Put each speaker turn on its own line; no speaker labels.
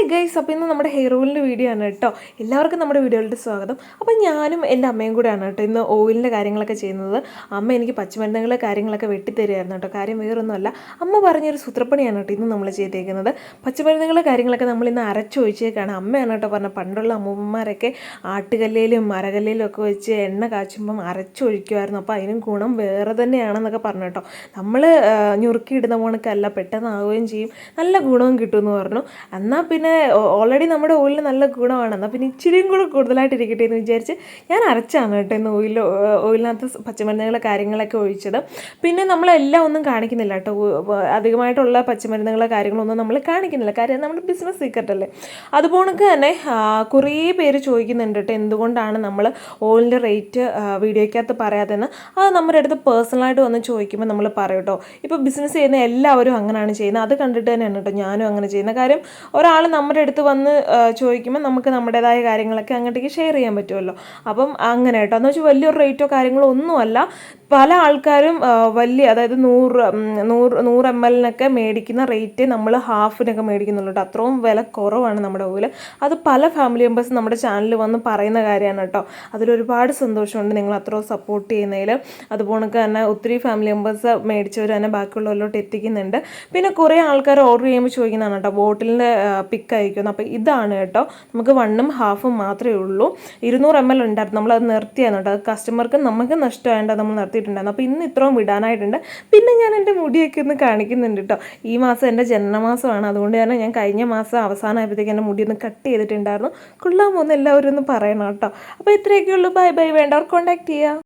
Hi guys അപ്പോൾ ഇന്ന് നമ്മുടെ ഹെയർ ഓയിലിന്റെ വീഡിയോ ആണ് കേട്ടോ. എല്ലാവർക്കും നമ്മുടെ വീഡിയോയിലോട്ട് സ്വാഗതം. അപ്പോൾ ഞാനും എന്റെ അമ്മയും കൂടെയാണ് കേട്ടോ ഇന്ന് ഓയിലിന്റെ കാര്യങ്ങളൊക്കെ ചെയ്യുന്നത്. അമ്മ എനിക്ക് പച്ചമരുന്നുകൾ കാര്യങ്ങളൊക്കെ വെട്ടിത്തരുമായിരുന്നു കേട്ടോ. കാര്യം വേറൊന്നുമല്ല. അമ്മ പറഞ്ഞൊരു സൂത്രപ്പണിയാണ് കേട്ടോ ഇന്ന് നമ്മൾ ചെയ്തേക്കുന്നത്. പച്ചമരുന്നുകൾ കാര്യങ്ങളൊക്കെ നമ്മൾ ഇന്ന് അരച്ചൊഴിച്ചേക്കാണ് അമ്മയാണ് കേട്ടോ പറഞ്ഞത്. പണ്ടുള്ള അമ്മൂമ്മമാരൊക്കെ ആട്ടുകല്ലിലും മരകല്ലിലും ഒക്കെ വെച്ച് എണ്ണ കാച്ചുമ്പം അരച്ചൊഴിക്കുമായിരുന്നു അപ്പോൾ അതിനും ഗുണം വേറെ തന്നെയാണെന്നൊക്കെ പറഞ്ഞു കേട്ടോ. നമ്മൾ ഞുറുക്കിയിടുന്ന പോണക്കല്ല പെട്ടെന്നാവുകയും ചെയ്യും. നല്ല ഗുണവും കിട്ടുമെന്ന് പറഞ്ഞു. എന്നാൽ പിന്നെ ഓൾറെഡി നമ്മുടെ ഓയിലിന് നല്ല ഗുണമാണ് എന്നാൽ പിന്നെ ഇച്ചിരിയും കൂടെ കൂടുതലായിട്ട് ഇരിക്കട്ടെ എന്ന് വിചാരിച്ച് ഞാൻ അരച്ചാണ് കേട്ടോ ഇന്ന് ഓയിൽ ഓയിലിനകത്ത് പച്ചമരുന്നുകൾ കാര്യങ്ങളൊക്കെ ഒഴിച്ചത്. പിന്നെ നമ്മളെല്ലാം ഒന്നും കാണിക്കുന്നില്ല കേട്ടോ. അധികമായിട്ടുള്ള പച്ചമരുന്നുകൾ കാര്യങ്ങളൊന്നും നമ്മൾ കാണിക്കുന്നില്ല. കാര്യം നമ്മുടെ ബിസിനസ് സീക്രട്ട് അല്ലേ? അതുപോണക്ക് തന്നെ കുറേ പേര് ചോദിക്കുന്നുണ്ട് കേട്ടോ എന്തുകൊണ്ടാണ് നമ്മൾ ഓയിലിന്റെ റേറ്റ് വീഡിയോയ്ക്കകത്ത് പറയാതെന്ന് അത് നമ്മുടെ അടുത്ത് പേഴ്സണലായിട്ട് വന്ന് ചോദിക്കുമ്പോൾ നമ്മൾ പറയും കേട്ടോ. ഇപ്പോൾ ബിസിനസ് ചെയ്യുന്ന എല്ലാവരും അങ്ങനെയാണ് ചെയ്യുന്നത്. അത് കണ്ടിട്ട് തന്നെയാണ് കേട്ടോ ഞാനും അങ്ങനെ ചെയ്യുന്ന കാര്യം ഒരാൾ നമ്മുടെ അടുത്ത് വന്ന് ചോദിക്കുമ്പോൾ നമുക്ക് നമ്മുടേതായ കാര്യങ്ങളൊക്കെ അങ്ങോട്ടേക്ക് ഷെയർ ചെയ്യാൻ പറ്റുമല്ലോ. അപ്പം അങ്ങനെ കേട്ടോ. എന്ന് വെച്ചാൽ വലിയൊരു റേറ്റോ കാര്യങ്ങളോ ഒന്നുമല്ല. പല ആൾക്കാരും വലിയ അതായത് നൂറ് നൂറ് നൂറ് എം എല്ലിനൊക്കെ മേടിക്കുന്ന റേറ്റ് നമ്മൾ ഹാഫിനൊക്കെ മേടിക്കുന്നുള്ളൂ കേട്ടോ. അത്രയും വില കുറവാണ് നമ്മുടെ ഓയിൽ അത് പല ഫാമിലി മെമ്പേഴ്സ് നമ്മുടെ ചാനലിൽ വന്ന് പറയുന്ന കാര്യമാണ് കേട്ടോ. അതിലൊരുപാട് സന്തോഷമുണ്ട് നിങ്ങൾ അത്രയും സപ്പോർട്ട് ചെയ്യുന്നതിൽ അതുപോലെ തന്നെ ഒത്തിരി ഫാമിലി മെമ്പേഴ്സ് മേടിച്ചവർ തന്നെ ബാക്കിയുള്ളവരിലോട്ട് എത്തിക്കുന്നുണ്ട്. പിന്നെ കുറേ ആൾക്കാർ ഓർഡർ ചെയ്യുമ്പോൾ ചോദിക്കുന്നതാണ് കേട്ടോ. ബോട്ടിലിന്റെ പിക്ക് അയക്കുന്നു അപ്പോൾ ഇതാണ് കേട്ടോ. നമുക്ക് വണ്ണും ഹാഫും മാത്രമേ ഉള്ളൂ. ഇരുന്നൂറ് എം എൽ ഉണ്ടായിരുന്നു. നമ്മളത് നിർത്തിയായിരുന്നു കേട്ടോ. കസ്റ്റമർക്ക് നമുക്ക് നഷ്ടമായത് നമ്മൾ നിർത്തിയിട്ടുണ്ടായിരുന്നു. അപ്പോൾ ഇന്ന് ഇത്രയും വിടാനായിട്ടുണ്ട്. പിന്നെ ഞാൻ എന്റെ മുടിയൊക്കെ ഒന്ന് കാണിക്കുന്നുണ്ട് കേട്ടോ. ഈ മാസം എന്റെ ജനനമാസമാണ്. അതുകൊണ്ട് തന്നെ ഞാൻ കഴിഞ്ഞ മാസം അവസാനമായപ്പോഴത്തേക്ക് എന്റെ മുടി ഒന്ന് കട്ട് ചെയ്തിട്ടുണ്ടായിരുന്നു. കൊള്ളാൻ പോകുന്ന എല്ലാവരും ഒന്ന് പറയണം കേട്ടോ. അപ്പോൾ ഇത്രയൊക്കെ ഉള്ളൂ. ബൈ ബൈ വേണ്ടവർ കോൺടാക്ട് ചെയ്യുക